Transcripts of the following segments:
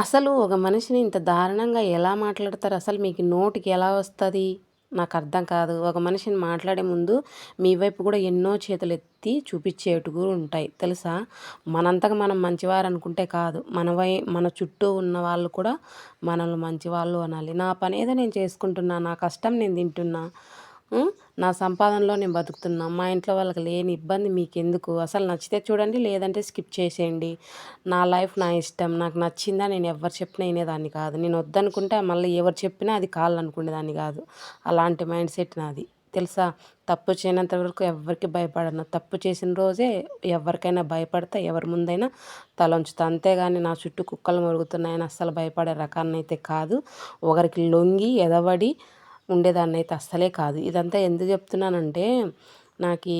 అసలు ఒక మనిషిని ఇంత దారుణంగా ఎలా మాట్లాడతారు? అసలు మీకు నోటికి ఎలా వస్తుంది? నాకు అర్థం కాదు. ఒక మనిషిని మాట్లాడే ముందు మీ వైపు కూడా ఎన్నో చేతులు ఎత్తి చూపించేటు ఉంటాయి. తెలుసా? మనంతగా మనం మంచివారు అనుకుంటే కాదు. మన వై మన చుట్టూ ఉన్న వాళ్ళు కూడా మనల్ని మంచివాళ్ళు అనాలి. నా పని ఏదో నేను చేసుకుంటున్నా నా కష్టం నేను తింటున్నా నా సంపాదనలో నేను బతుకుతున్నా. మా ఇంట్లో వాళ్ళకి లేని ఇబ్బంది మీకు ఎందుకు అసలు నచ్చితే చూడండి లేదంటే స్కిప్ చేసేయండి. నా లైఫ్ నా ఇష్టం. నాకు నచ్చిందా నేను ఎవరు చెప్పినా వినేదాన్ని కాదు. నేను వద్దనుకుంటే మళ్ళీ ఎవరు చెప్పినా అది కావాలనుకునేదాన్ని కాదు. అలాంటి మైండ్ సెట్ నాది. తెలుసా? తప్పు చేయనంత వరకు ఎవరికి భయపడను. తప్పు చేసిన రోజే ఎవరికైనా భయపడతా ఎవరి ముందైనా తల ఉంచుతా అంతేగాని నా చుట్టూ కుక్కలు మరుగుతున్నాయని అస్సలు భయపడే రకాన్ని అయితే కాదు. ఒకరికి లొంగి ఎదవడి ఉండేదాన్ని అయితే అస్సలే కాదు. ఇదంతా ఎందుకు చెప్తున్నానంటే నాకు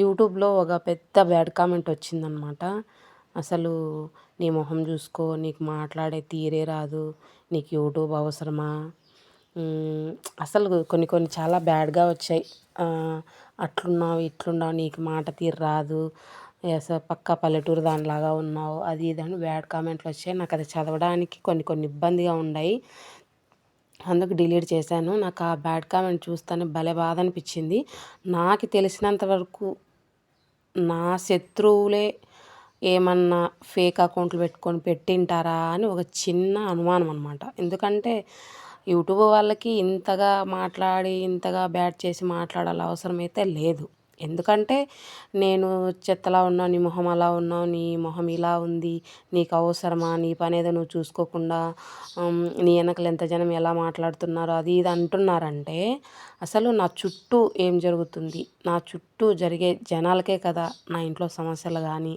యూట్యూబ్లో ఒక పెద్ద బ్యాడ్ కామెంట్ వచ్చిందనమాట. అసలు నీ మొహం చూసుకో నీకు మాట్లాడే తీరే రాదు నీకు యూట్యూబ్ అవసరమా? అసలు కొన్ని కొన్ని చాలా బ్యాడ్గా వచ్చాయి. అట్లున్నావు ఇట్లున్నావు నీకు మాట తీరు రాదు అసలు పక్క పల్లెటూరు దానిలాగా ఉన్నావు అది ఇది అని బ్యాడ్ కామెంట్లు వచ్చాయి. నాకు అది చదవడానికి కొన్ని కొన్ని ఇబ్బందిగా ఉన్నాయి అందుకు డిలీట్ చేశాను. నాకు ఆ బ్యాడ్ కామెంట్ చూస్తేనే భలే బాధ అనిపించింది నాకు తెలిసినంత వరకు నా శత్రువులే ఏమన్నా ఫేక్ అకౌంట్లు పెట్టుకొని పెట్టింటారా అని ఒక చిన్న అనుమానం అనమాట ఎందుకంటే యూట్యూబ్ వాళ్ళకి ఇంతగా మాట్లాడి ఇంతగా బ్యాడ్ చేసి మాట్లాడాల అవసరం అయితే లేదు. ఎందుకంటే నేను చెత్తలా ఉన్నావు నీ మొహం అలా ఉన్నావు నీ మొహం ఇలా ఉంది నీకు అవసరమా నీ పని ఏదో నువ్వు చూసుకోకుండా నీ వెనకలు ఎంత జనం ఎలా మాట్లాడుతున్నారో అది ఇది అంటున్నారంటే అసలు నా చుట్టూ ఏం జరుగుతుంది? నా చుట్టూ జరిగే జనాలకే కదా నా ఇంట్లో సమస్యలు కానీ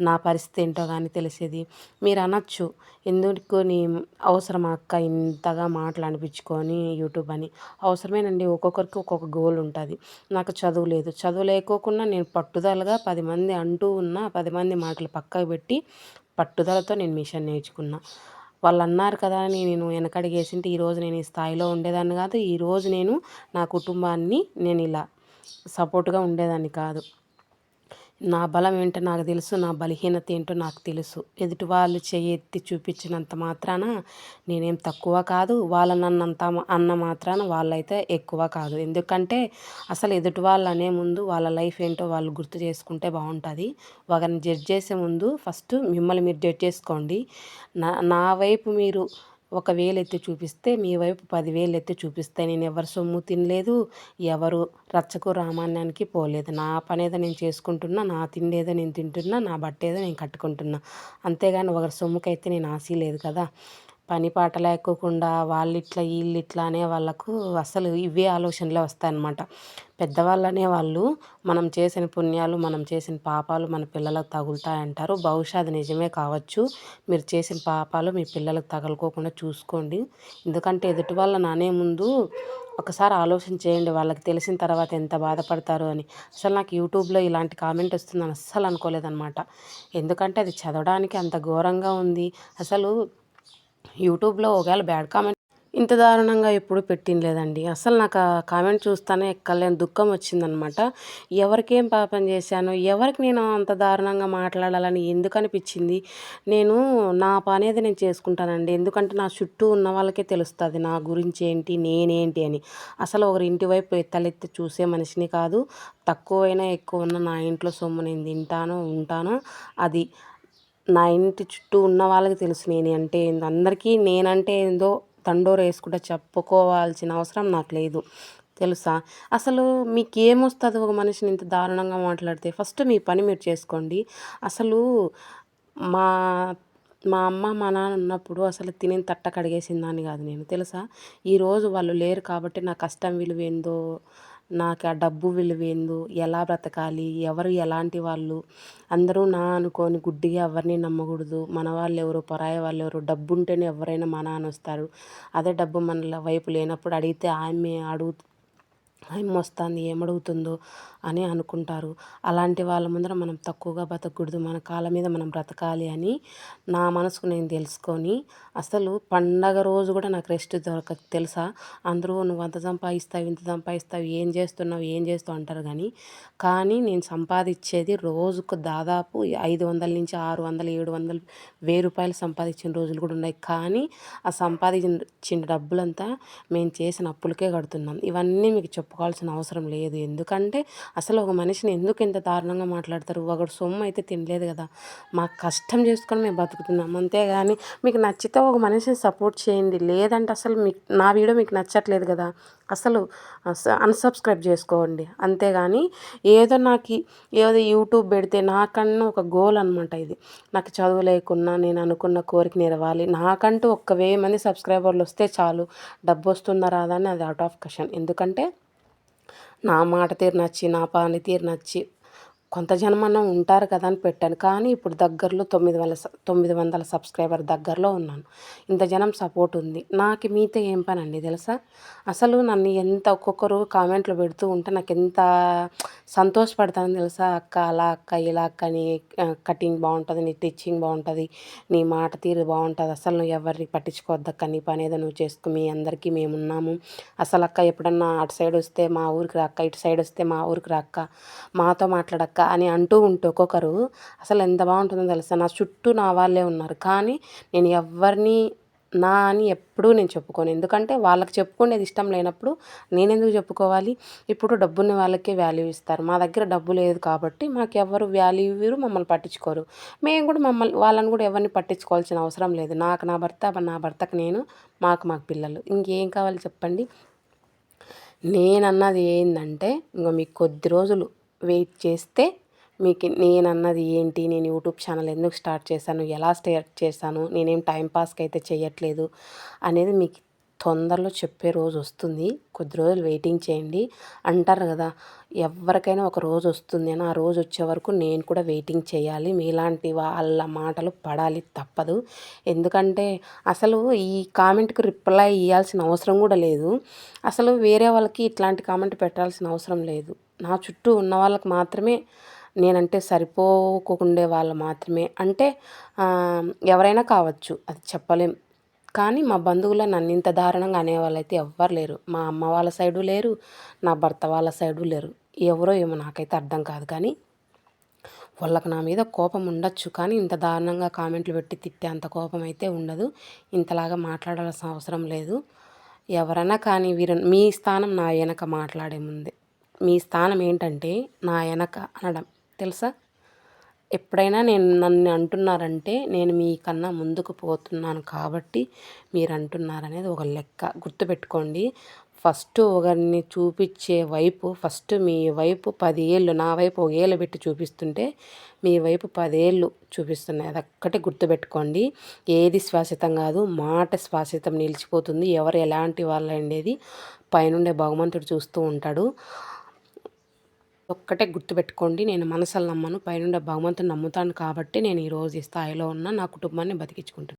నా పరిస్థితి ఏంటో కానీ తెలిసేది. మీరు అనొచ్చు ఎందుకు నీ అవసరమా అక్క ఇంతగా మాటలు అనిపించుకొని యూట్యూబ్ అని? అవసరమేనండి ఒక్కొక్కరికి ఒక్కొక్క గోల్ ఉంటుంది. నాకు చదువు లేదు చదువు లేకోకుండా నేను పట్టుదలగా పది మంది అంటూ ఉన్న పది మంది మాటలు పక్కకు పెట్టి పట్టుదలతో నేను మిషన్ నేర్చుకున్నా. వాళ్ళు అన్నారు కదా అని నేను వెనకడిగేసింటే ఈరోజు నేను ఈ స్థాయిలో ఉండేదాన్ని కాదు ఈరోజు నేను నా కుటుంబాన్ని నేను ఇలా సపోర్ట్గా ఉండేదాన్ని కాదు. నా బలం ఏంటో నాకు తెలుసు నా బలహీనత ఏంటో నాకు తెలుసు. ఎదుటి వాళ్ళు ఎత్తి చూపించినంత మాత్రాన నేనేం తక్కువ కాదు వాళ్ళ నన్నంత అన్న మాత్రాన వాళ్ళైతే ఎక్కువ కాదు. ఎందుకంటే అసలు ఎదుటి వాళ్ళు అనే ముందు వాళ్ళ లైఫ్ ఏంటో వాళ్ళు గుర్తు చేసుకుంటే బాగుంటుంది. ఒకరిని జడ్జ్ చేసే ముందు ఫస్ట్ మిమ్మల్ని మీరు జడ్జ్ చేసుకోండి. నా నా వైపు మీరు ఒక ఎత్తి చూపిస్తే మీ వైపు పదివేలు ఎత్తి చూపిస్తే నేను ఎవరి సొమ్ము తినలేదు ఎవరు రచ్చకు రామాన్యానికి పోలేదు. నా పని ఏదో నేను చేసుకుంటున్నా నా తిండి ఏదో నేను తింటున్నా నా బట్ట ఏదో నేను కట్టుకుంటున్నా. అంతేగాని ఒకరి సొమ్ముకైతే నేను ఆశ లేదు కదా. పని పాట లేకోకుండా వాళ్ళు ఇట్లా వీళ్ళు ఇట్లా అనే వాళ్ళకు అసలు ఇవే ఆలోచనలే వస్తాయన్నమాట. పెద్దవాళ్ళు అనేవాళ్ళు మనం చేసిన పుణ్యాలు మనం చేసిన పాపాలు మన పిల్లలకు తగులుతాయంటారు. బహుశా అది నిజమే కావచ్చు. మీరు చేసిన పాపాలు మీ పిల్లలకు తగలుకోకుండా చూసుకోండి. ఎందుకంటే ఎదుటి వాళ్ళ నానే ముందు ఒకసారి ఆలోచన చేయండి వాళ్ళకి తెలిసిన తర్వాత ఎంత బాధపడతారు అని. అసలు నాకు యూట్యూబ్లో ఇలాంటి కామెంట్ వస్తుందని అస్సలు అనుకోలేదన్నమాట. ఎందుకంటే అది చదవడానికి అంత ఘోరంగా ఉంది. అసలు యూట్యూబ్లో ఒకవేళ బ్యాడ్ కామెంట్ ఇంత దారుణంగా ఎప్పుడు పెట్టినలేదండి అసలు నాకు ఆ కామెంట్ చూస్తానే ఎక్కలేని దుఃఖం వచ్చిందనమాట. ఎవరికేం పాపం చేశాను ఎవరికి నేను అంత దారుణంగా మాట్లాడాలని ఎందుకు అనిపించింది? నేను నా పని అనేది నేను చేసుకుంటానండి. ఎందుకంటే నా చుట్టూ ఉన్న వాళ్ళకే తెలుస్తుంది నా గురించి ఏంటి నేనేంటి అని. అసలు ఒకరి ఇంటి వైపు తలెత్తి చూసే మనిషిని కాదు తక్కువైనా ఎక్కువ ఉన్న నా ఇంట్లో సొమ్ము నేను తింటాను ఉంటాను అది. నా ఇంటి చుట్టూ ఉన్న వాళ్ళకి తెలుసు నేను. అంటే ఏందో అందరికీ నేనంటే ఏందో తండోరు వేసుకుంటే చెప్పుకోవాల్సిన అవసరం నాకు లేదు. తెలుసా? అసలు మీకు ఏమొస్తుంది ఒక మనిషిని ఇంత దారుణంగా మాట్లాడితే? ఫస్ట్ మీ పని మీరు చేసుకోండి. అసలు మా మా అమ్మ మా నాన్న ఉన్నప్పుడు అసలు తిని తట్ట కడిగేసిందాన్ని కాదు నేను. తెలుసా? ఈరోజు వాళ్ళు లేరు కాబట్టి నా కష్టం విలువ ఏందో నాకు ఆ డబ్బు విలువేందో ఎలా బ్రతకాలి ఎవరు ఎలాంటి వాళ్ళు అందరూ నా అనుకోని గుడ్డిగా ఎవరిని నమ్మకూడదు. మన వాళ్ళు ఎవరు పరాయి వాళ్ళు ఎవరు డబ్బు ఉంటేనే ఎవరైనా మన అని వస్తారు. అదే డబ్బు మన వైపు లేనప్పుడు అడిగితే ఆమె అడుగు ఏమొస్తుంది? ఏమడుగుతుందో అని అనుకుంటారు. అలాంటి వాళ్ళ ముందర మనం తక్కువగా బతకూడదు. మన కాళ్ళ మీద మనం బ్రతకాలి అని నా మనసుకు నేను తెలుసుకొని అసలు పండగ రోజు కూడా నాకు రెస్ట్ దొరకదు తెలుసా? అందరూ నువ్వు అంత సంపాదిస్తావు ఇంత సంపాదిస్తావు ఏం చేస్తున్నావు ఏం చేస్తావు అంటారు కానీ కానీ నేను సంపాదించేది రోజుకు దాదాపు ఐదు వందల నుంచి ఆరు వందలు ఏడు వందలు వెయ్యి రూపాయలు సంపాదించిన రోజులు కూడా ఉన్నాయి. కానీ ఆ సంపాదించిన డబ్బులంతా మేము చేసిన అప్పులకే కడుతున్నాం. ఇవన్నీ మీకు చెప్పుకోవాల్సిన అవసరం లేదు. ఎందుకంటే అసలు ఒక మనిషిని ఎందుకు ఇంత దారుణంగా మాట్లాడతారు? ఒకడు సొమ్ము అయితే తినలేదు కదా. మాకు కష్టం చేసుకొని మేము బతుకుతున్నాం. అంతేగాని మీకు నచ్చితే ఒక మనిషిని సపోర్ట్ చేయండి. లేదంటే అసలు మీకు నా వీడియో మీకు నచ్చట్లేదు కదా. అసలు అన్సబ్స్క్రైబ్ చేసుకోండి. అంతేగాని ఏదో నాకు ఏదో యూట్యూబ్ పెడితే నాకన్నా ఒక గోల్ అనమాట ఇది. నాకు చదువు లేకున్నా నేను అనుకున్న కోరిక నెరవాలి. నాకంటూ ఒక్క వెయ్యి మంది సబ్స్క్రైబర్లు వస్తే చాలు. డబ్బు వస్తుందా రాదా అని అది అవుట్ ఆఫ్ క్వశ్చన్ ఎందుకంటే నా మాట తీరు నచ్చి నా పని తీరు నచ్చి కొంత జనమన్నా ఉంటారు కదా అని పెట్టాను. కానీ ఇప్పుడు దగ్గరలో తొమ్మిది వందల తొమ్మిది వందల సబ్స్క్రైబర్ దగ్గరలో ఉన్నాను. ఇంత జనం సపోర్ట్ ఉంది. నాకు మీతో ఏం పని అండి తెలుసా? అసలు నన్ను ఎంత ఒక్కొక్కరు కామెంట్లు పెడుతూ ఉంటే నాకు ఎంత సంతోషపడతానని తెలుసా? అక్క అలా అక్క ఇలా అక్క నీ కటింగ్ బాగుంటుంది నీ టీచింగ్ బాగుంటుంది నీ మాట తీరు బాగుంటుంది. అసలు నువ్వు ఎవరిని పట్టించుకోవద్దక్క నీ పని ఏదో నువ్వు చేసుకో మీ అందరికీ మేమున్నాము అసలు అక్క ఎప్పుడన్నా అటు సైడ్ వస్తే మా ఊరికి రాక్క ఇటు సైడ్ వస్తే మా ఊరికి రాక్క మాతో మాట్లాడక్క అని అంటూ ఉంటే ఒక్కొక్కరు అసలు ఎంత బాగుంటుందో తెలుసా? నా చుట్టూ నా వాళ్ళే ఉన్నారు. కానీ నేను ఎవరిని నా అని ఎప్పుడూ నేను చెప్పుకోను. ఎందుకంటే వాళ్ళకి చెప్పుకునేది ఇష్టం లేనప్పుడు నేను ఎందుకు చెప్పుకోవాలి? ఇప్పుడు డబ్బున్న వాళ్ళకే వాల్యూ ఇస్తారు. మా దగ్గర డబ్బు లేదు కాబట్టి మాకు ఎవరు వాల్యూ ఇవ్వరు మమ్మల్ని పట్టించుకోరు. మేము కూడా మమ్మల్ని వాళ్ళని కూడా ఎవరిని పట్టించుకోవాల్సిన అవసరం లేదు. నాకు నా భర్త నా భర్తకు నేను మాకు మాకు పిల్లలు. ఇంకేం కావాలి చెప్పండి? నేనన్నది ఏంటంటే ఇంకో మీకు కొద్ది రోజులు వెయిట్ చేస్తే మీకు నేను అన్నది ఏంటి? నేను యూట్యూబ్ ఛానల్ ఎందుకు స్టార్ట్ చేశాను? ఎలా స్టార్ట్ చేశాను? నేనేం టైంపాస్కి అయితే చేయట్లేదు అనేది మీకు తొందరలో చెప్పే రోజు వస్తుంది. కొద్ది రోజులు వెయిటింగ్ చేయండి. అంటారు కదా ఎవరికైనా ఒక రోజు వస్తుంది అని ఆ రోజు వచ్చే వరకు నేను కూడా వెయిటింగ్ చేయాలి. మీలాంటి వాళ్ళ మాటలు పడాలి తప్పదు. ఎందుకంటే అసలు ఈ కామెంట్కి రిప్లై ఇవ్వాల్సిన అవసరం కూడా లేదు. అసలు వేరే వాళ్ళకి ఇట్లాంటి కామెంట్ పెట్టాల్సిన అవసరం లేదు. నా చుట్టూ ఉన్న వాళ్ళకి మాత్రమే నేనంటే సరిపోకుండే వాళ్ళు మాత్రమే. అంటే ఎవరైనా కావచ్చు అది చెప్పలేం. కానీ మా బంధువులు నన్ను ఇంత దారుణంగా అనేవాళ్ళు అయితే ఎవ్వరు లేరు. మా అమ్మ వాళ్ళ సైడు లేరు నా భర్త వాళ్ళ సైడు లేరు. ఎవరో ఏమో నాకైతే అర్థం కాదు. కానీ వాళ్ళకి నా మీద కోపం ఉండొచ్చు. కానీ ఇంత దారుణంగా కామెంట్లు పెట్టి తిట్టే అంత కోపం అయితే ఉండదు. ఇంతలాగా మాట్లాడాల్సిన అవసరం లేదు. ఎవరైనా కానీ వీరు మీ స్థానం నా వెనక మాట్లాడే ముందే. మీ స్థానం ఏంటంటే నా వెనక అనడం. తెలుసా? ఎప్పుడైనా నేను నన్ను అంటున్నారంటే నేను మీకన్నా ముందుకు పోతున్నాను కాబట్టి మీరు అంటున్నారనేది ఒక లెక్క. గుర్తుపెట్టుకోండి. ఫస్ట్ ఒకరిని చూపించే వైపు ఫస్ట్ మీ వైపు పది ఏళ్ళు నా వైపు ఒక ఏళ్ళు పెట్టి చూపిస్తుంటే మీ వైపు పదేళ్ళు చూపిస్తున్నాయి. అది అదొక్కటి గుర్తుపెట్టుకోండి. ఏది శ్వాసితం కాదు మాట శ్వాసితం నిలిచిపోతుంది. ఎవరు ఎలాంటి వాళ్ళు అనేది పైనుండే భగవంతుడు చూస్తూ ఉంటాడు. ఒక్కటే గుర్తుపెట్టుకోండి నేను మనసులు నమ్మను పైనుండే భగవంతుని నమ్ముతాను కాబట్టి నేను ఈరోజు ఈ స్థాయిలో ఉన్న నా కుటుంబాన్ని బతికించుకుంటాను